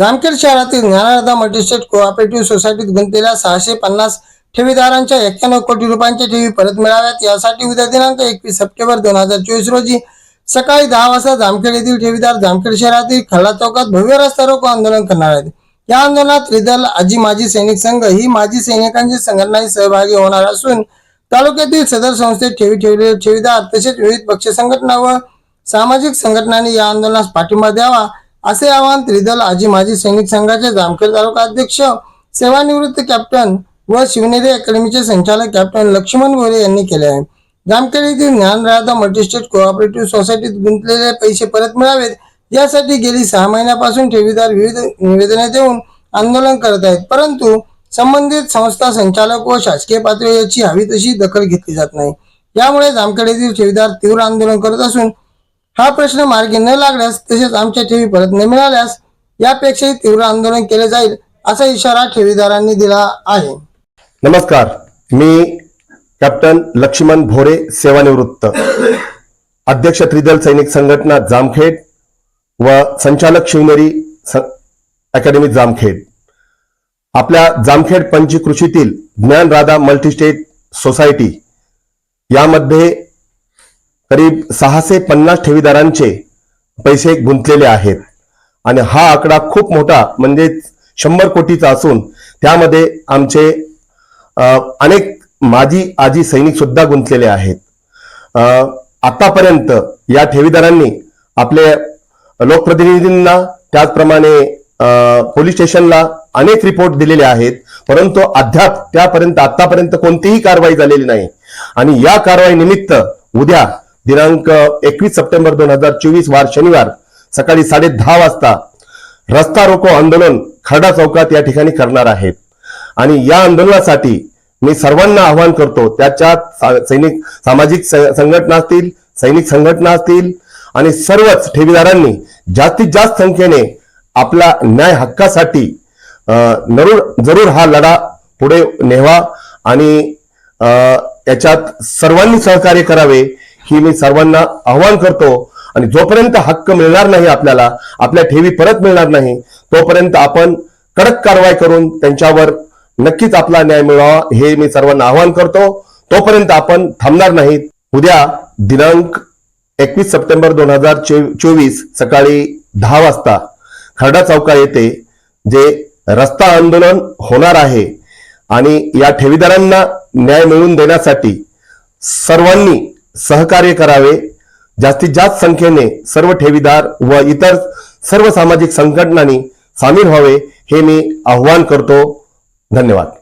जामखेड शहरातील Dnyanradha multi-state cooperative सोसायटीत गुंतलेल्या सहाशे पन्नास ठेवीदारांच्या एक्क्याण्णव कोटी रुपयांच्या ठेवी परत मिळाव्यात. यासाठी उद्या दिनांक एकवीस सप्टेंबर दोन हजार चोवीस रोजी सकाळी दहा वाजता जामखेड येथील ठेवीदार जामखेड शहरातील खडा चौकात भव्य रस्ता रोको आंदोलन करणार आहेत. या आंदोलनात त्रिदल आजी माजी सैनिक संघ ही माजी सैनिकांची संघटनाही सहभागी होणार असून तालुक्यातील सदर संस्थेत ठेवी ठेवलेले ठेवीदार तसेच विविध पक्ष संघटना व सामाजिक संघटनांनी या आंदोलनास पाठिंबा द्यावा. असे आवाहन त्रिदल आजी माजी सैनिक संघाचे जामखेड तालुका अध्यक्ष सेवानिवृत्त कॅप्टन व शिवनेरी अकॅडमीचे संचालक कॅप्टन लक्ष्मण गोरे यांनी केले आहे. जामखेड येथील ज्ञानराधा मल्टीस्टेट कोऑपरेटिव्ह सोसायटीत गुंतलेले पैसे परत मिळावेत यासाठी गेली सहा महिन्यापासून ठेवीदार विविध निवेदने देऊन आंदोलन करत आहेत. परंतु संबंधित संस्था संचालक व शासकीय पातळी याची हवी तशी दखल घेतली जात नाही. यामुळे जामखेड येथील ठेवीदार तीव्र आंदोलन करत असून हा प्रश्न मार्गी न लागल्यास तसेच आमच्या ठेवी परत न मिळाल्यास यापेक्षाही तीव्र आंदोलन केले जाईल असा इशारा ठेवीदारांनी दिला आहे. नमस्कार. मी कॅप्टन लक्ष्मण भोरे सेवानिवृत्त. अध्यक्ष त्रिदल सैनिक संघटना जामखेड व संचालक शिवनेरी अकॅडमी जामखेड. आपल्या जामखेड पंचकृषीतील ज्ञान राधा मल्टीस्टेट सोसायटी यामध्ये करीब सहाशे पन्नास ठेवीदारांचे पैसे गुंतलेले आहेत. आणि हा आकडा खूप मोठा म्हणजे शंभर कोटीचा असून त्यामध्ये आमचे अनेक माजी आजी सैनिक सुद्धा गुंतलेले आहेत. आतापर्यंत या ठेवीदारांनी आपले लोकप्रतिनिधींना त्याचप्रमाणे पोलीस स्टेशनला अनेक रिपोर्ट दिलेले आहेत परंतु अद्याप त्यापर्यंत आतापर्यंत कोणतीही कारवाई झालेली नाही. आणि या कारवाई निमित्त उद्या दिनांक एकवीस सप्टेंबर दोन हजार चोवीस वार शनिवार सकाळी साडे दहा वाजता रस्ता रोको आंदोलन खरडा चौकात या ठिकाणी करणार आहेत आणि या आंदोलनासाठी मी सर्वांना आवाहन करतो त्याच्यात सा- सैनिक सामाजिक संघटना असतील सैनिक संघटना असतील आणि सर्वच ठेवीदारांनी जास्तीत जास्त संख्येने आपला न्याय हक्कासाठी नरूर जरूर जरूर हा लढा पुढे नेवा आणि अं, याच्यात सर्वांनी सहकार्य करावे ही मी सर्वांना आवाहन करतो आणि जोपर्यंत हक्क मिळणार नाही आपल्याला आपल्या ठेवी परत मिळणार नाही तोपर्यंत आपण कडक कारवाई करून त्यांच्यावर नक्कीच आपला न्याय मिळावा हे मी सर्वांना आवाहन करतो. तोपर्यंत आपण थांबणार नाहीत उद्या दिनांक एकवीस सप्टेंबर दोन हजार चोवीस सकाळी दहा वाजता खरडा चौका येथे जे रस्ता आंदोलन होणार आहे आणि या ठेवीदारांना न्याय मिळवून देण्यासाठी सर्वांनी सहकार्य करावे. जास्तीत जास्त संख्येने सर्व ठेवीदार व इतर सर्व सामाजिक संघटनांनी सामील व्हावे हे मी आव्हान करतो. धन्यवाद.